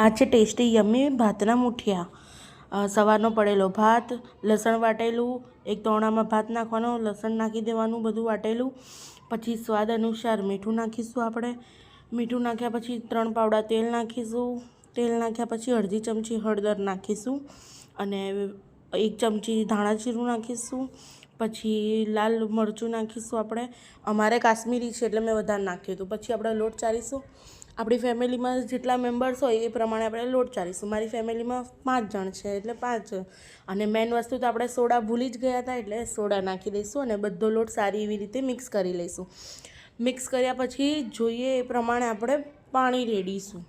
આ છે tasty yummy ભાતના muthiya. સવારનો પડેલો ભાત, લસણ વાટેલું, એક તોણામાં ભાત નાખવાનો, લસણ નાખી દેવાનું, બધું વાટેલું. પછી સ્વાદ અનુસાર મીઠું નાખીશું આપણે. મીઠું નાખ્યા પછી ત્રણ પાવડા તેલ નાખીશું. તેલ નાખ્યા પછી અડધી ચમચી હળદર નાખીશું અને એક ચમચી ધાણા જીરું નાખીશું. પછી લાલ મરચું નાખીશું આપણે. અમારે કાશ્મીરી છે એટલે મેં વધારે નાખ્યું હતું. પછી આપણે લોટ ચારીશું આપણી ફેમિલીમાં જેટલા મેમ્બર્સ હોય એ પ્રમાણે આપણે લોટ ચાલીશું. મારી ફેમિલીમાં પાંચ જણ છે, એટલે પાંચ. અને મેઇન વસ્તુ તો આપણે સોડા ભૂલી જ ગયા હતા, એટલે સોડા નાખી દઈશું અને બધો લોટ સારી એવી રીતે મિક્સ કરી લઈશું. મિક્સ કર્યા પછી જોઈએ એ પ્રમાણે આપણે પાણી રેડીશું.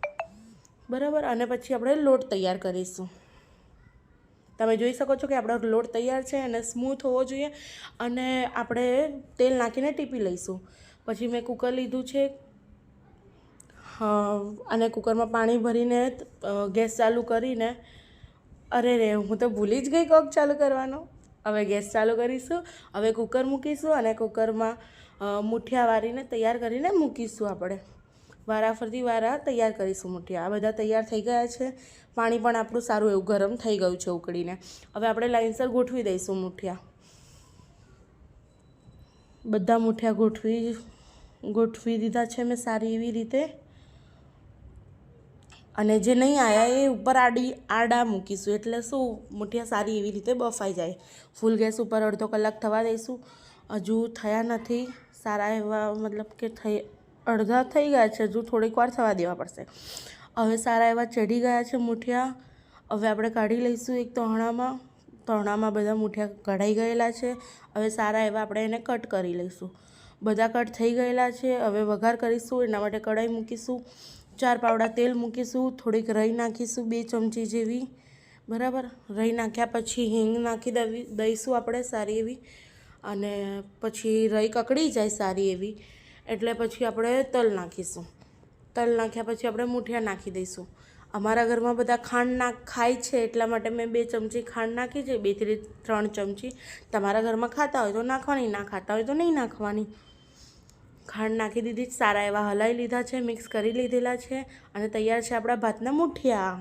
બરાબર? અને પછી આપણે લોટ તૈયાર કરીશું. તમે જોઈ શકો છો કે આપણો લોટ તૈયાર છે અને સ્મૂથ હોવો જોઈએ અને આપણે તેલ નાખીને ટીપી લઈશું. પછી મેં કુકર લીધું છે અને કુકરમાં પાણી ભરીને ગેસ ચાલુ કરીને, અરે રે, હું તો ભૂલી જ ગઈ કોક ચાલુ કરવાનો. હવે ગેસ ચાલુ કરીશું, હવે કુકર મૂકીશું અને કુકરમાં મુઠિયા વારીને તૈયાર કરીને મૂકીશું આપણે. વારા ફરતી વારા તૈયાર કરીશું મુઠિયા. આ બધા તૈયાર થઈ ગયા છે. પાણી પણ આપણું સારું એવું ગરમ થઈ ગયું છે ઉકળીને. હવે આપણે લાઇનસર ગોઠવી દઈશું મુઠિયા. બધા મુઠિયા ગોઠવી ગોઠવી દીધા છે મેં સારી એવી રીતે. અને જે નહીં આવ્યા એ ઉપર આડી, આડા મૂકીશું. એટલે શું, મુઠિયા સારી એવી રીતે બફાઈ જાય. ફૂલ ગેસ ઉપર અડધો કલાક થવા દઈશું. હજુ થયા નથી. સારા એવા મતલબ કે થઈ, અડધા થઈ ગયા છે. હજુ થોડીક વાર થવા દેવા પડશે. હવે સારા એવા ચઢી ગયા છે મુઠિયા. હવે આપણે કાઢી લઈશું એક તોહણામાં તોહણામાં બધા મુઠિયા કઢાઈ ગયેલા છે. હવે સારા એવા આપણે એને કટ કરી લઈશું. બધા કટ થઈ ગયેલા છે. હવે વઘાર કરીશું. એના માટે કઢાઈ મૂકીશું. ચાર પાવડા તેલ મૂકીશું, થોડીક રહી નાખીશું, બે ચમચી જેવી. બરાબર? રહી નાખ્યા પછી હિંગ નાખી દેવી, દઈશું આપણે સારી એવી. અને પછી રહી કકડી જાય સારી એવી. એટલે પછી આપણે તલ નાખીશું. તલ નાખ્યા પછી આપણે મૂઠિયા નાખી દઈશું. અમારા ઘરમાં બધા ખાંડ ના ખાય છે, એટલા માટે મેં બે ચમચી ખાંડ નાખી છે, બેથી ત્રણ ચમચી. તમારા ઘરમાં ખાતા હોય તો નાખવાની, ના ખાતા હોય તો નહીં નાખવાની. ખાંડ નાખી દીધી, સારા એવા હલાવી લીધા છે, મિક્સ કરી લીધેલા છે અને તૈયાર છે આપણા ભાતના મુઠિયા.